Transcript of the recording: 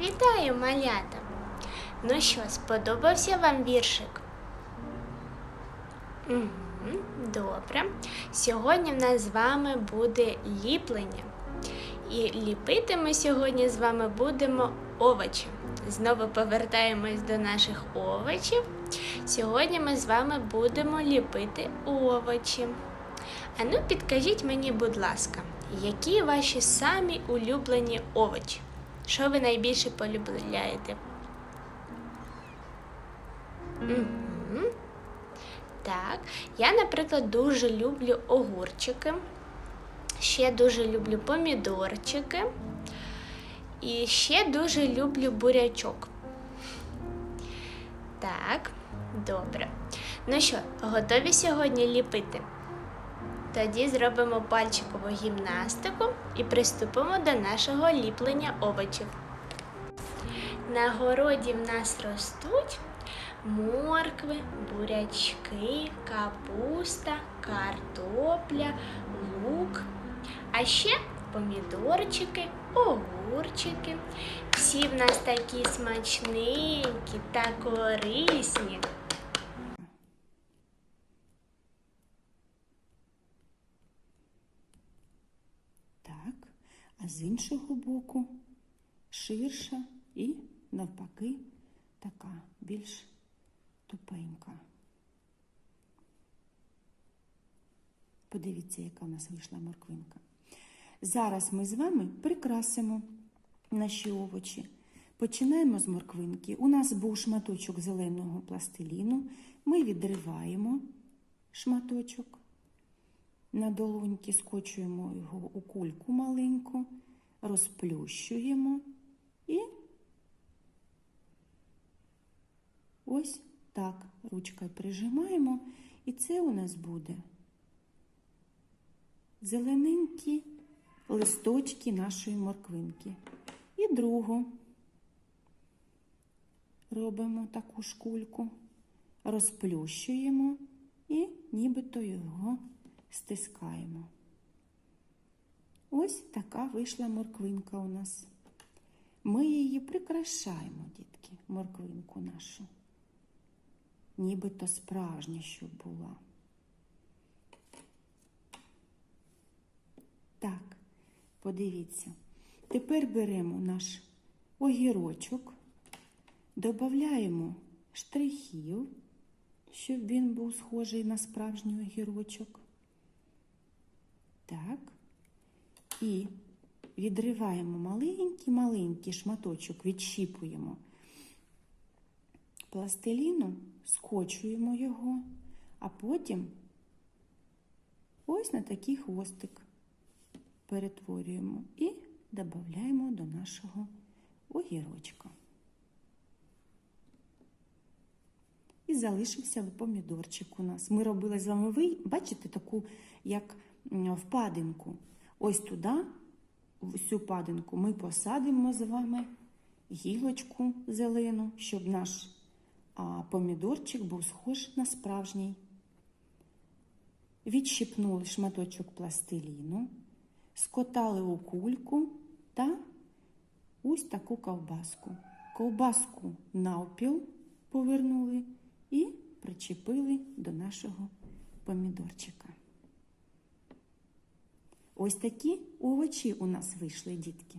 Вітаю, малята! Ну що, сподобався вам віршик? Добре. Сьогодні в нас з вами буде ліплення. І ліпити ми сьогодні з вами будемо овочі. Знову повертаємось до наших овочів. Сьогодні ми з вами будемо ліпити овочі. А ну підкажіть мені, будь ласка, які ваші самі улюблені овочі? Що ви найбільше полюбляєте? Угу. Так, я, наприклад, дуже люблю огурчики. Ще дуже люблю помідорчики. І ще дуже люблю бурячок. Так, добре. Ну що, готові сьогодні ліпити? Тоді зробимо пальчикову гімнастику і приступимо до нашого ліплення овочів. На городі в нас ростуть моркви, бурячки, капуста, картопля, лук, а ще помідорчики, огурчики. Всі в нас такі смачненькі та корисні. Так, а з іншого боку ширша і навпаки така більш тупенька. Подивіться, яка у нас вийшла морквинка. Зараз ми з вами прикрасимо наші овочі. Починаємо з морквинки. У нас був шматочок зеленого пластиліну. Ми відриваємо шматочок. На долоньки скочуємо його у кульку маленьку, розплющуємо і ось так ручкою прижимаємо, і це у нас буде зелененькі листочки нашої морквинки. І другу робимо таку шкульку, розплющуємо і нібито його стискаємо. Ось така вийшла морквинка у нас. Ми її прикрашаємо, дітки, морквинку нашу. Нібито справжня, щоб була. Так, подивіться. Тепер беремо наш огірочок, додаємо штрихів, щоб він був схожий на справжній огірочок. Так. І відриваємо маленький-маленький шматочок, відщіпуємо пластиліну, скочуємо його, а потім ось на такий хвостик перетворюємо і додаємо до нашого огірочка. І залишився помідорчик у нас. Ми робили з вами, ви бачите, таку, як впадинку. Ось туди, в цю падинку, ми посадимо з вами гілочку зелену, щоб наш помідорчик був схож на справжній. Відщипнули шматочок пластиліну, скотали у кульку та ось таку ковбаску. Ковбаску навпіл повернули і причепили до нашого помідорчика. Ось такі овочі у нас вийшли, дітки.